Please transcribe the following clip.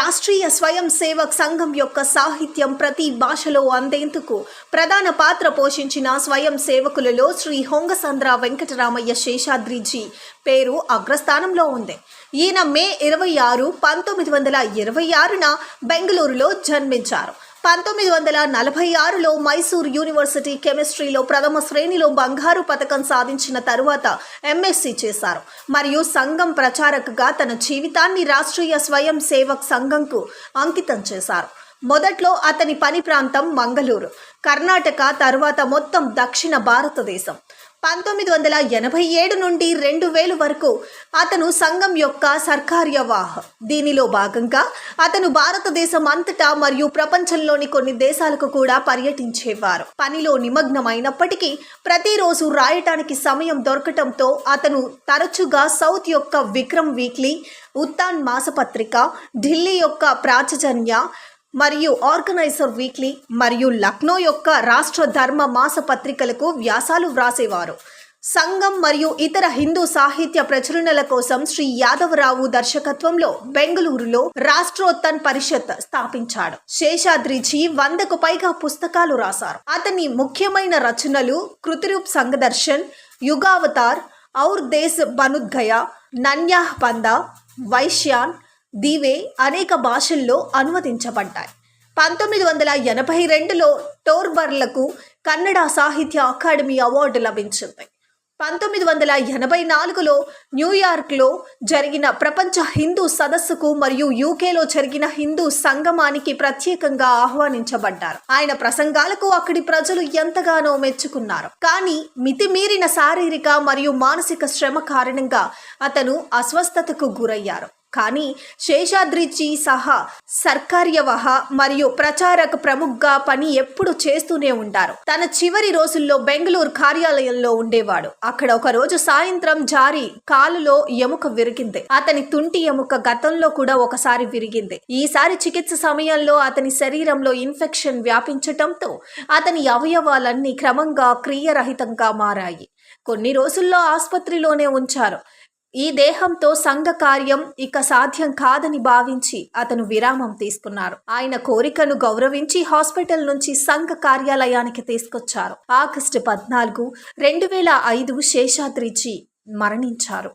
రాష్ట్రీయ స్వయం సేవక్ సంఘం యొక్క సాహిత్యం ప్రతి భాషలో అందేందుకు ప్రధాన పాత్ర పోషించిన స్వయం సేవకులలో శ్రీ హొంగసంద్ర వెంకటరామయ్య శేషాద్రిజీ పేరు అగ్రస్థానంలో ఉంది. ఈయన మే ఇరవై ఆరు పంతొమ్మిది వందల ఇరవై ఆరున బెంగళూరులో జన్మించారు. పంతొమ్మిది వందల నలభై ఆరులో మైసూర్ యూనివర్సిటీ కెమిస్ట్రీలో ప్రథమ శ్రేణిలో బంగారు పథకం సాధించిన తరువాత ఎంఎస్సీ చేశారు. మరియు సంఘం ప్రచారకుగా తన జీవితాన్ని రాష్ట్రీయ స్వయం సేవక్ సంఘంకు అంకితం చేశారు. మొదట్లో అతని పని ప్రాంతం మంగళూరు కర్ణాటక తర్వాత మొత్తం దక్షిణ భారతదేశం. పంతొమ్మిది వందల ఎనభై ఏడు నుండి రెండు వేలు వరకు అతను సంఘం యొక్క సర్కార్యవాహ్. దీనిలో భాగంగా అతను భారతదేశం అంతటా మరియు ప్రపంచంలోని కొన్ని దేశాలకు కూడా పర్యటించేవారు. పనిలో నిమగ్నమైనప్పటికీ ప్రతిరోజు రాయటానికి సమయం దొరకటంతో అతను తరచుగా సౌత్ యొక్క విక్రమ్ వీక్లీ ఉత్తాన్ మాసపత్రిక ఢిల్లీ యొక్క ప్రాచజన్య మరియు ఆర్గనైజర్ వీక్లీ మరియు లక్నో యొక్క రాష్ట్ర ధర్మ మాస పత్రికలకు వ్యాసాలు వ్రాసేవారు. సంఘం మరియు ఇతర హిందూ సాహిత్య ప్రచురణల కోసం శ్రీ యాదవరావు దర్శకత్వంలో బెంగళూరులో రాష్ట్రోత్తన్ పరిషత్ స్థాపించాడు. శేషాద్రిజీ వందకు పైగా పుస్తకాలు రాశారు. అతని ముఖ్యమైన రచనలు కృతిరూప్ సంగదర్శన్ యుగావతార్ ఔర్ దేశ్ బనుద్గయ నన్యాహ్ పంద వైశ్యాన్ దీవే అనేక భాషల్లో అనువదించబడ్డాయి. పంతొమ్మిది వందల ఎనభై రెండులో టోర్బర్లకు కన్నడ సాహిత్య అకాడమీ అవార్డు లభించింది. పంతొమ్మిది వందల ఎనభై నాలుగులో న్యూయార్క్లో జరిగిన ప్రపంచ హిందూ సదస్సుకు మరియు యూకేలో జరిగిన హిందూ సంగమానికి ప్రత్యేకంగా ఆహ్వానించబడ్డారు. ఆయన ప్రసంగాలకు అక్కడి ప్రజలు ఎంతగానో మెచ్చుకున్నారు. కానీ మితిమీరిన శారీరక మరియు మానసిక శ్రమ కారణంగా అతను అస్వస్థతకు గురయ్యారు. కానీ శేషాద్రిజీ సహా సర్కార్యవహ మరియు ప్రచారక ప్రముఖగా పని ఎప్పుడు చేస్తూనే ఉంటారు. తన చివరి రోజుల్లో బెంగళూరు కార్యాలయంలో ఉండేవాడు. అక్కడ ఒక రోజు సాయంత్రం జారి కాలులో ఎముక విరిగింది. అతని తుంటి ఎముక గతంలో కూడా ఒకసారి విరిగింది. ఈసారి చికిత్స సమయంలో అతని శరీరంలో ఇన్ఫెక్షన్ వ్యాపించటంతో అతని అవయవాలన్నీ క్రమంగా క్రియరహితంగా మారాయి. కొన్ని రోజుల్లో ఆసుపత్రిలోనే ఉంచారు. ఈ దేహంతో సంఘ కార్యం ఇక సాధ్యం కాదని భావించి అతను విరామం తీసుకున్నారు. ఆయన కోరికను గౌరవించి హాస్పిటల్ నుంచి సంఘ కార్యాలయానికి తీసుకొచ్చారు. ఆగస్టు పద్నాలుగు రెండు వేల ఐదు శేషాద్రిజీ మరణించారు.